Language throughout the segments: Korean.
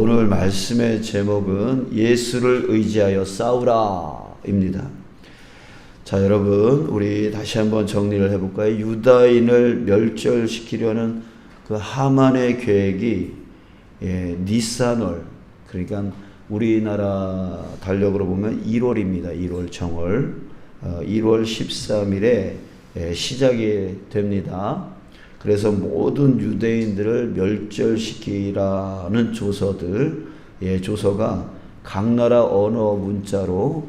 오늘 말씀의 제목은 예수를 의지하여 싸우라입니다. 자, 여러분, 우리 다시 한번 정리를 해볼까요? 유다인을 멸절시키려는 그 하만의 계획이 예, 니산월, 그러니까 우리나라 달력으로 보면 1월입니다. 1월 정월. 어, 1월 13일에 예, 시작이 됩니다. 그래서 모든 유대인들을 멸절시키라는 조서들, 예, 조서가 각 나라 언어 문자로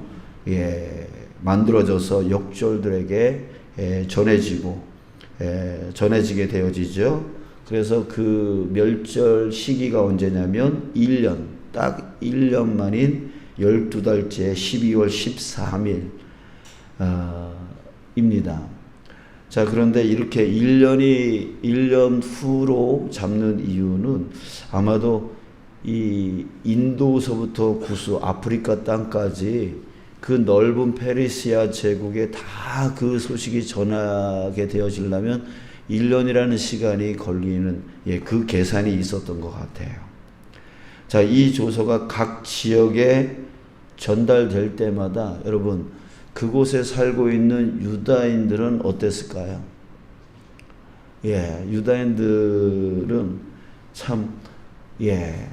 예, 만들어져서 역졸들에게 예, 전해지고 예, 전해지게 되어지죠. 그래서 그 멸절 시기가 언제냐면 1년, 딱 1년 만인 12달째 12월 13일 어, 입니다. 자, 그런데 이렇게 1년이 1년 후로 잡는 이유는 아마도 이 인도서부터 구수 아프리카 땅까지 그 넓은 페르시아 제국에 다 그 소식이 전하게 되어지려면 1년이라는 시간이 걸리는 예, 그 계산이 있었던 것 같아요. 자, 이 조서가 각 지역에 전달될 때마다 여러분 그곳에 살고 있는 유다인들은 어땠을까요? 예, 유다인들은 참, 예,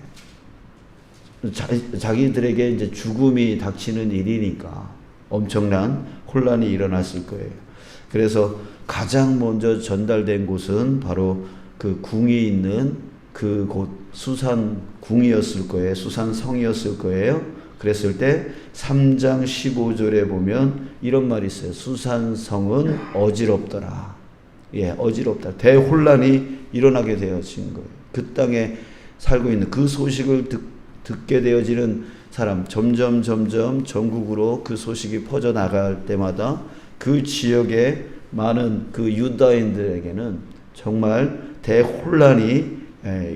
자, 자기들에게 이제 죽음이 닥치는 일이니까 엄청난 혼란이 일어났을 거예요. 그래서 가장 먼저 전달된 곳은 바로 그 궁이 있는 그곳 수산 궁이었을 거예요. 수산 성이었을 거예요. 그랬을 때 3장 15절에 보면 이런 말이 있어요. 수산성은 어지럽더라. 예, 어지럽다. 대혼란이 일어나게 되어진 거예요. 그 땅에 살고 있는 그 소식을 듣, 듣게 되어지는 사람 점점 점점 전국으로 그 소식이 퍼져 나갈 때마다 그 지역에 많은 그 유다인들에게는 정말 대혼란이 예,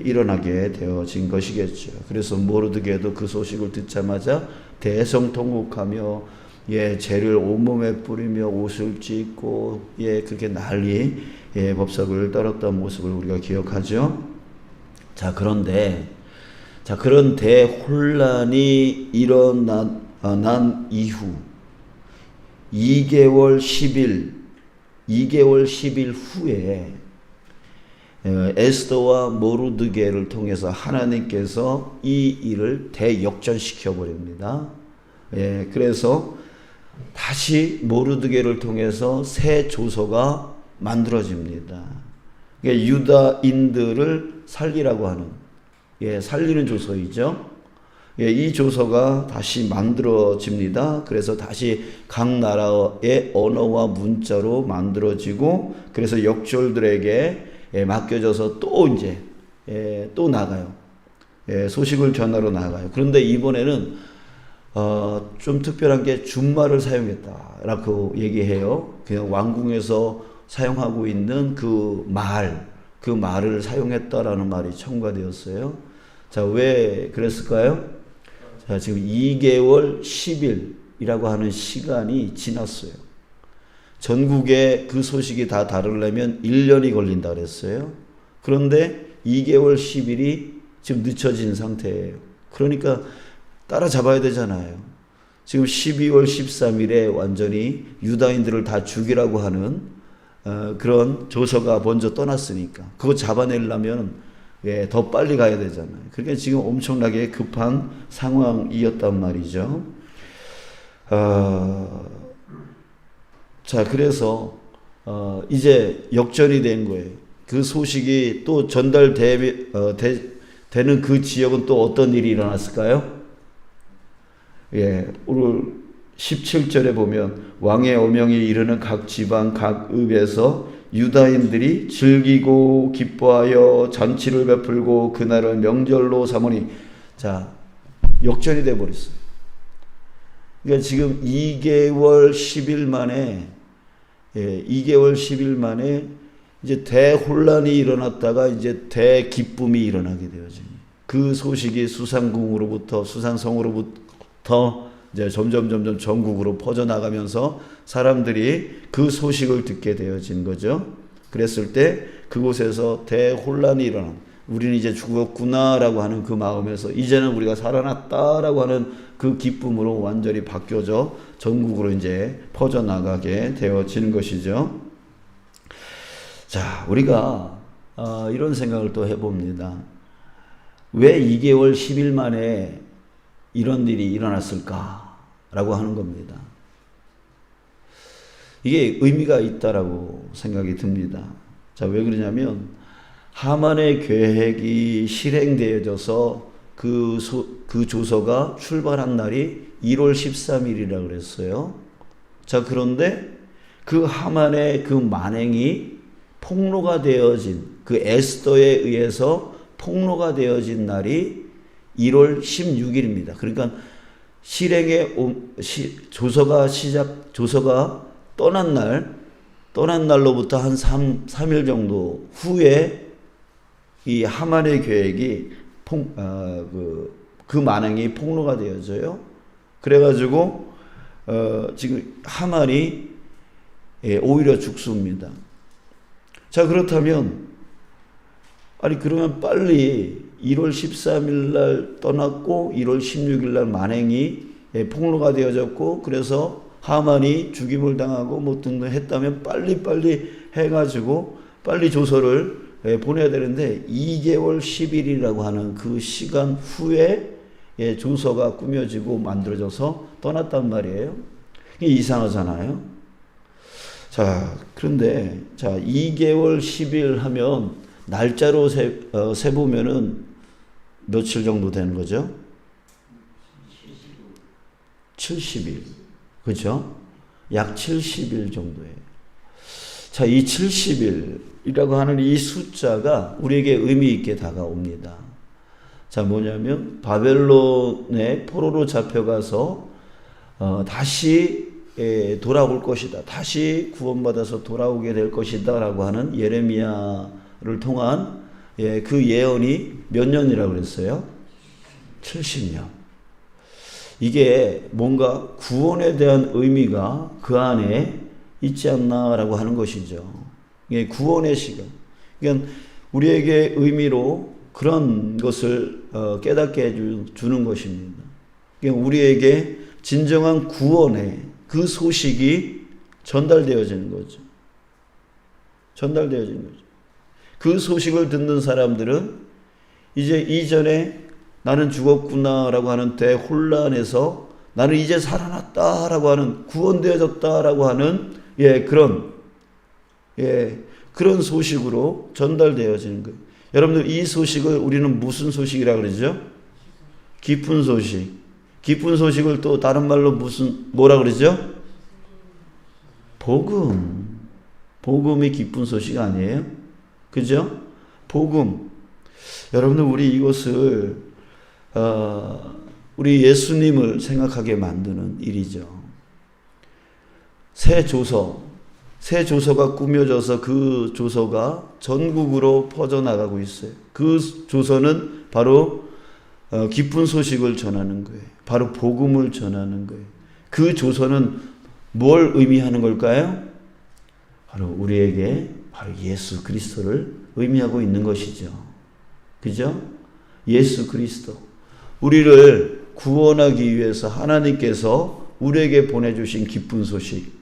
일어나게 되어진 것이겠죠. 그래서 모르드게도 그 소식을 듣자마자 대성통곡하며 예 죄를 온몸에 뿌리며 옷을 찢고 예 그렇게 난리 예 법석을 떨었던 모습을 우리가 기억하죠. 자 그런데 자 그런 대혼란이 일어난 어, 난 이후 2개월 10일 2개월 10일 후에 어, 에스더와 모르드게를 통해서 하나님께서 이 일을 대역전시켜 버립니다. 예, 그래서 다시 모르드게를 통해서 새 조서가 만들어집니다. 그러니까 유다인들을 살리라고 하는 예, 살리는 조서이죠. 예, 이 조서가 다시 만들어집니다. 그래서 다시 각 나라의 언어와 문자로 만들어지고 그래서 역졸들에게 예, 맡겨져서 또 이제 예, 또 나가요. 예, 소식을 전하러 나가요. 그런데 이번에는 어, 좀 특별한 게 준말을 사용했다라고 얘기해요. 그냥 왕궁에서 사용하고 있는 그 말, 그 말을 사용했다라는 말이 첨가되었어요. 자, 왜 그랬을까요? 자, 지금 2개월 10일이라고 하는 시간이 지났어요. 전국에 그 소식이 다 다르려면 1년이 걸린다 그랬어요. 그런데 2개월 10일이 지금 늦춰진 상태예요. 그러니까 따라잡아야 되잖아요. 지금 12월 13일에 완전히 유다인들을 다 죽이라고 하는 어, 그런 조서가 먼저 떠났으니까 그거 잡아내려면 예, 더 빨리 가야 되잖아요. 그러니까 지금 엄청나게 급한 상황이었단 말이죠. 어, 자, 그래서 어, 이제 역전이 된 거예요. 그 소식이 또 전달되 어, 되는 그 지역은 또 어떤 일이 일어났을까요? 예, 오늘 17절에 보면 왕의 어명이 이르는 각 지방 각 읍에서 유다인들이 즐기고 기뻐하여 잔치를 베풀고 그날을 명절로 삼으니 자 역전이 돼 버렸어요. 그러니까 지금 2개월 10일 만에 예, 2개월 10일 만에 이제 대혼란이 일어났다가 이제 대기쁨이 일어나게 되어집니다. 그 소식이 수상궁으로부터 수상성으로부터 이제 점점 점점 전국으로 퍼져 나가면서 사람들이 그 소식을 듣게 되어진 거죠. 그랬을 때 그곳에서 대혼란이 일어난 우리는 이제 죽었구나라고 하는 그 마음에서 이제는 우리가 살아났다라고 하는 그 기쁨으로 완전히 바뀌어져 전국으로 이제 퍼져 나가게 되어지는 것이죠. 자, 우리가 어, 이런 생각을 또 해봅니다. 왜 2개월 10일 만에 이런 일이 일어났을까라고 하는 겁니다. 이게 의미가 있다라고 생각이 듭니다. 자, 왜 그러냐면 하만의 계획이 실행되어져서 그, 소, 그 조서가 출발한 날이 1월 13일이라 그랬어요. 자, 그런데 그 하만의 그 만행이 폭로가 되어진 그 에스더에 의해서 폭로가 되어진 날이 1월 16일입니다. 그러니까 실행의 조서가 시작 조서가 떠난 날 떠난 날로부터 한 3, 3일 정도 후에 이 하만의 계획이 폭, 아, 그, 그 만행이 폭로가 되어져요. 그래가지고 어, 지금 하만이 예, 오히려 죽습니다. 자 그렇다면 아니 그러면 빨리 1월 13일 날 떠났고 1월 16일 날 만행이 예, 폭로가 되어졌고 그래서 하만이 죽임을 당하고 뭐 등등 했다면 빨리 빨리 해가지고 빨리 조서를 예, 보내야 되는데 2개월 10일이라고 하는 그 시간 후에 예, 조서가 꾸며지고 만들어져서 떠났단 말이에요. 이게 이상하잖아요. 자, 그런데 자, 2개월 10일 하면 날짜로 세, 어, 세보면은 며칠 정도 되는 거죠? 70일. 그죠? 약 70일 정도예요. 자, 이 70일이라고 하는 이 숫자가 우리에게 의미 있게 다가옵니다. 자, 뭐냐면 바벨론의 포로로 잡혀가서 어, 다시 예, 돌아올 것이다. 다시 구원받아서 돌아오게 될 것이다라고 하는 예레미야를 통한 예, 그 예언이 몇 년이라고 그랬어요? 70년. 이게 뭔가 구원에 대한 의미가 그 안에 있지 않나라고 하는 것이죠. 이게 구원의 시간. 그러니까 우리에게 의미로 그런 것을 어, 깨닫게 해주- 주는 것입니다. 그러니까 우리에게 진정한 구원의 그 소식이 전달되어지는 거죠. 전달되어지는 거죠. 그 소식을 듣는 사람들은 이제 이전에 나는 죽었구나라고 하는 대혼란에서 나는 이제 살아났다라고 하는 구원되어졌다라고 하는 예 그런 예 그런 소식으로 전달되어지는 거예요. 여러분들 이 소식을 우리는 무슨 소식이라 그러죠? 기쁜 소식. 기쁜 소식을 또 다른 말로 무슨 뭐라 그러죠? 복음. 복음이 기쁜 소식 아니에요? 그죠? 복음. 여러분들 우리 이것을 어, 우리 예수님을 생각하게 만드는 일이죠. 새 조서, 새 조서가 꾸며져서 그 조서가 전국으로 퍼져나가고 있어요. 그 조서는 바로 어, 기쁜 소식을 전하는 거예요. 바로 복음을 전하는 거예요. 그 조서는 뭘 의미하는 걸까요? 바로 우리에게 바로 예수 그리스도를 의미하고 있는 것이죠. 그죠? 예수 그리스도. 우리를 구원하기 위해서 하나님께서 우리에게 보내주신 기쁜 소식.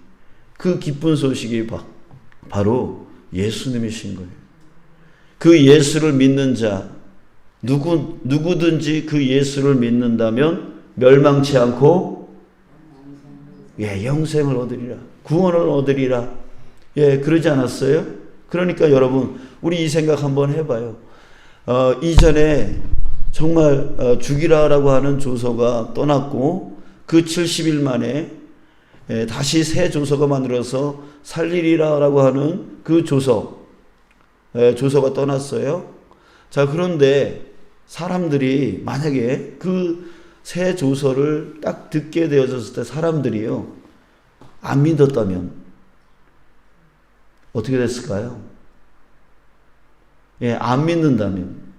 그 기쁜 소식이 바, 바로 예수님이신 거예요. 그 예수를 믿는 자, 누구, 누구든지 그 예수를 믿는다면 멸망치 않고, 예, 영생을 얻으리라. 구원을 얻으리라. 예, 그러지 않았어요? 그러니까 여러분, 우리 이 생각 한번 해봐요. 어, 이전에 정말 어, 죽이라라고 하는 조서가 떠났고 그 70일 만에 예, 다시 새 조서가 만들어서 살리리라라고 하는 그 조서 예, 조서가 떠났어요. 자 그런데 사람들이 만약에 그 새 조서를 딱 듣게 되어졌을 때 사람들이요 안 믿었다면 어떻게 됐을까요? 예, 안 믿는다면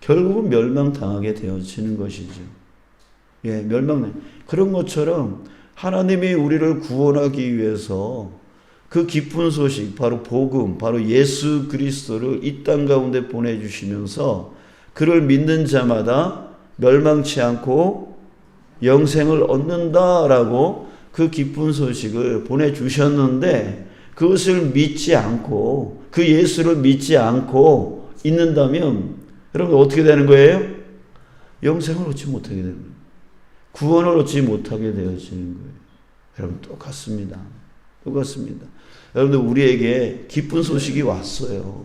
결국은 멸망당하게 되어지는 것이죠. 예, 멸망. 그런 것처럼 하나님이 우리를 구원하기 위해서 그 기쁜 소식, 바로 복음, 바로 예수 그리스도를 이 땅 가운데 보내주시면서 그를 믿는 자마다 멸망치 않고 영생을 얻는다라고 그 기쁜 소식을 보내주셨는데 그것을 믿지 않고 그 예수를 믿지 않고 있는다면 여러분 어떻게 되는 거예요? 영생을 얻지 못하게 거예요. 구원을 얻지 못하게 되어지는 거예요. 여러분 똑같습니다. 똑같습니다. 여러분들 우리에게 기쁜 소식이 왔어요.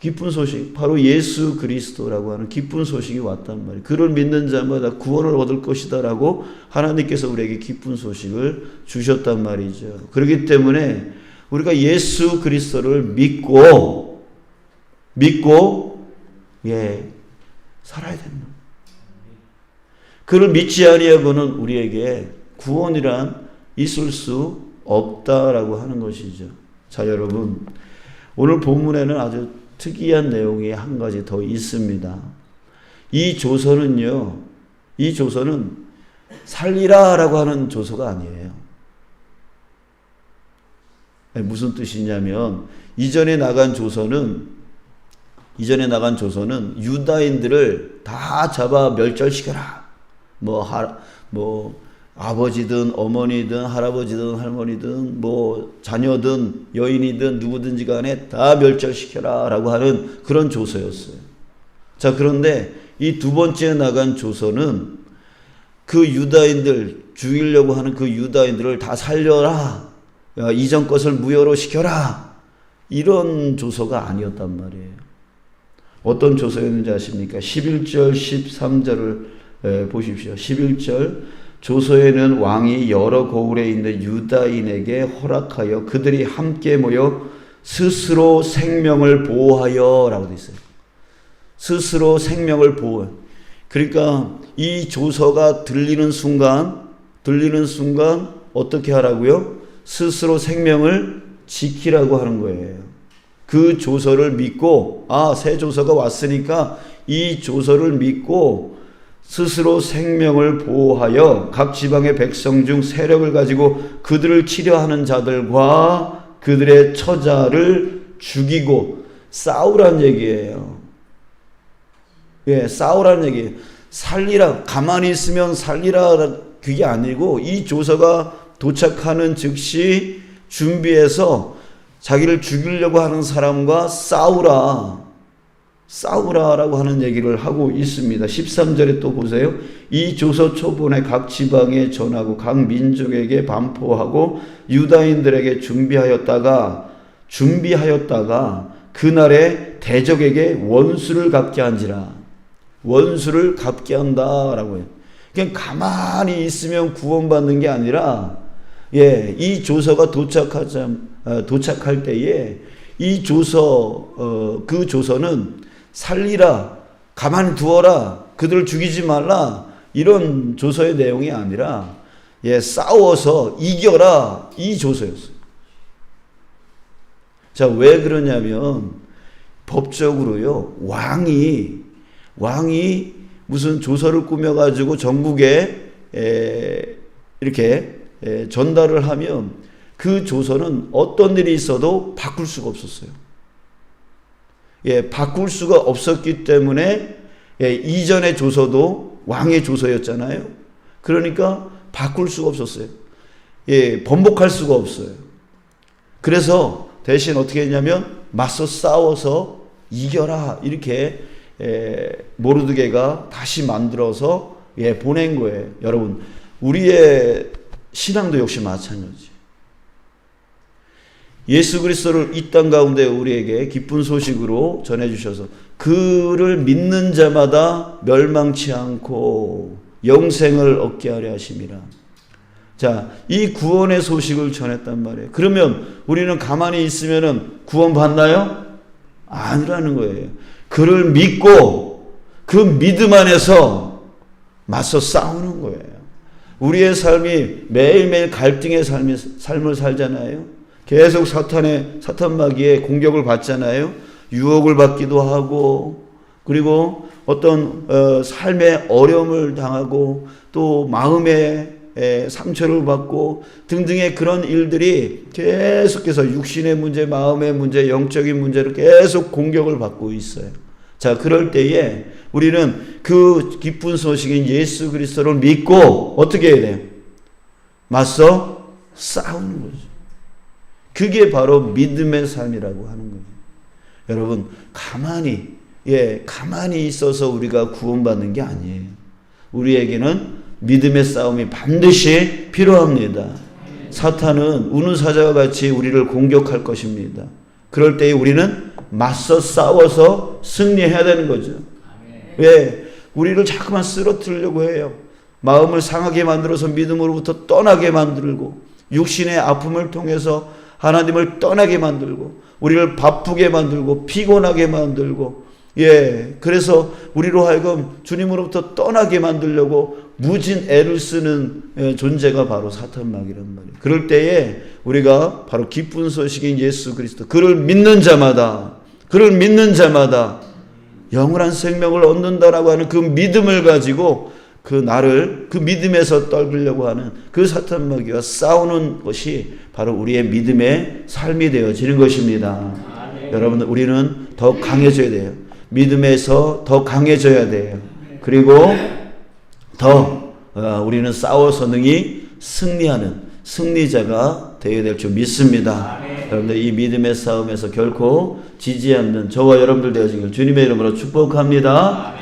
기쁜 소식, 바로 예수 그리스도라고 하는 기쁜 소식이 왔단 말이에요. 그를 믿는 자마다 구원을 얻을 것이다라고 하나님께서 우리에게 기쁜 소식을 주셨단 말이죠. 그렇기 때문에 우리가 예수 그리스도를 믿고 믿고 예 살아야 됩니다. 그를 믿지 아니하고는 우리에게 구원이란 있을 수 없다라고 하는 것이죠. 자, 여러분. 오늘 본문에는 아주 특이한 내용이 한 가지 더 있습니다. 이 조서는요, 이 조서는 살리라라고 하는 조서가 아니에요. 무슨 뜻이냐면, 이전에 나간 조서는, 이전에 나간 조서는 유다인들을 다 잡아 멸절시켜라. 뭐, 하, 뭐, 아버지든 어머니든 할아버지든 할머니든 뭐 자녀든 여인이든 누구든지 간에 다 멸절시켜라 라고 하는 그런 조서였어요. 자, 그런데 이 두 번째 나간 조서는 그 유다인들 죽이려고 하는 그 유다인들을 다 살려라. 야, 이전 것을 무효로 시켜라. 이런 조서가 아니었단 말이에요. 어떤 조서였는지 아십니까? 11절, 13절을 보십시오. 11절 조서에는 왕이 여러 고을에 있는 유다인에게 허락하여 그들이 함께 모여 스스로 생명을 보호하여 라고 돼 있어요. 스스로 생명을 보호. 그러니까 이 조서가 들리는 순간 들리는 순간 어떻게 하라고요? 스스로 생명을 지키라고 하는 거예요. 그 조서를 믿고 아, 새 조서가 왔으니까 이 조서를 믿고 스스로 생명을 보호하여 각 지방의 백성 중 세력을 가지고 그들을 치려하는 자들과 그들의 처자를 죽이고 싸우란 얘기예요. 예, 싸우란 얘기예요. 살리라, 가만히 있으면 살리라, 그게 아니고 이 조서가 도착하는 즉시 준비해서 자기를 죽이려고 하는 사람과 싸우라. 싸우라라고 하는 얘기를 하고 있습니다. 13절에 또 보세요. 이 조서 초본에 각 지방에 전하고 각 민족에게 반포하고 유다인들에게 준비하였다가 준비하였다가 그날에 대적에게 원수를 갚게 한지라. 원수를 갚게 한다라고 해요. 그냥 가만히 있으면 구원받는 게 아니라 예, 이 조서가 도착하자 어, 도착할 때에 이 조서 어, 그 조서는 살리라, 가만 두어라, 그들을 죽이지 말라, 이런 조서의 내용이 아니라, 예, 싸워서 이겨라, 이 조서였어요. 자, 왜 그러냐면, 법적으로요, 왕이, 왕이 무슨 조서를 꾸며가지고 전국에, 에, 이렇게, 에, 전달을 하면, 그 조서는 어떤 일이 있어도 바꿀 수가 없었어요. 예, 바꿀 수가 없었기 때문에 예, 이전의 조서도 왕의 조서였잖아요. 그러니까 바꿀 수가 없었어요. 예, 번복할 수가 없어요. 그래서 대신 어떻게 했냐면 맞서 싸워서 이겨라 이렇게 예, 모르드게가 다시 만들어서 예, 보낸 거예요. 여러분 우리의 신앙도 역시 마찬가지. 예수 그리스도를 이 땅 가운데 우리에게 기쁜 소식으로 전해 주셔서 그를 믿는 자마다 멸망치 않고 영생을 얻게 하려 하심이라. 자, 이 구원의 소식을 전했단 말이에요. 그러면 우리는 가만히 있으면은 구원 받나요? 아니라는 거예요. 그를 믿고 그 믿음 안에서 맞서 싸우는 거예요. 우리의 삶이 매일매일 갈등의 삶이, 삶을 살잖아요. 계속 사탄의 사탄 마귀의 공격을 받잖아요. 유혹을 받기도 하고 그리고 어떤 어, 삶의 어려움을 당하고 또 마음에 에, 상처를 받고 등등의 그런 일들이 계속해서 육신의 문제, 마음의 문제, 영적인 문제를 계속 공격을 받고 있어요. 자, 그럴 때에 우리는 그 기쁜 소식인 예수 그리스도를 믿고 어떻게 해야 돼요? 맞서 싸우는 거죠. 그게 바로 믿음의 삶이라고 하는 거예요. 여러분, 가만히, 예, 가만히 있어서 우리가 구원받는 게 아니에요. 우리에게는 믿음의 싸움이 반드시 필요합니다. 사탄은 우는 사자와 같이 우리를 공격할 것입니다. 그럴 때에 우리는 맞서 싸워서 승리해야 되는 거죠. 왜? 우리를 자꾸만 쓰러뜨리려고 해요. 마음을 상하게 만들어서 믿음으로부터 떠나게 만들고 육신의 아픔을 통해서 하나님을 떠나게 만들고 우리를 바쁘게 만들고 피곤하게 만들고 예 그래서 우리로 하여금 주님으로부터 떠나게 만들려고 무진 애를 쓰는 예, 존재가 바로 사탄막이란 말이에요. 그럴 때에 우리가 바로 기쁜 소식인 예수 그리스도 그를 믿는 자마다 그를 믿는 자마다 영원한 생명을 얻는다라고 하는 그 믿음을 가지고 그 나를 그 믿음에서 떨구려고 하는 그 사탄 마귀와 싸우는 것이 바로 우리의 믿음의 삶이 되어지는 것입니다. 여러분 우리는 더 강해져야 돼요. 믿음에서 더 강해져야 돼요. 그리고 더 어, 우리는 싸워서 능히 승리하는 승리자가 되어야 될 줄 믿습니다. 여러분들 이 믿음의 싸움에서 결코 지지 않는 저와 여러분들 되어지길 주님의 이름으로 축복합니다.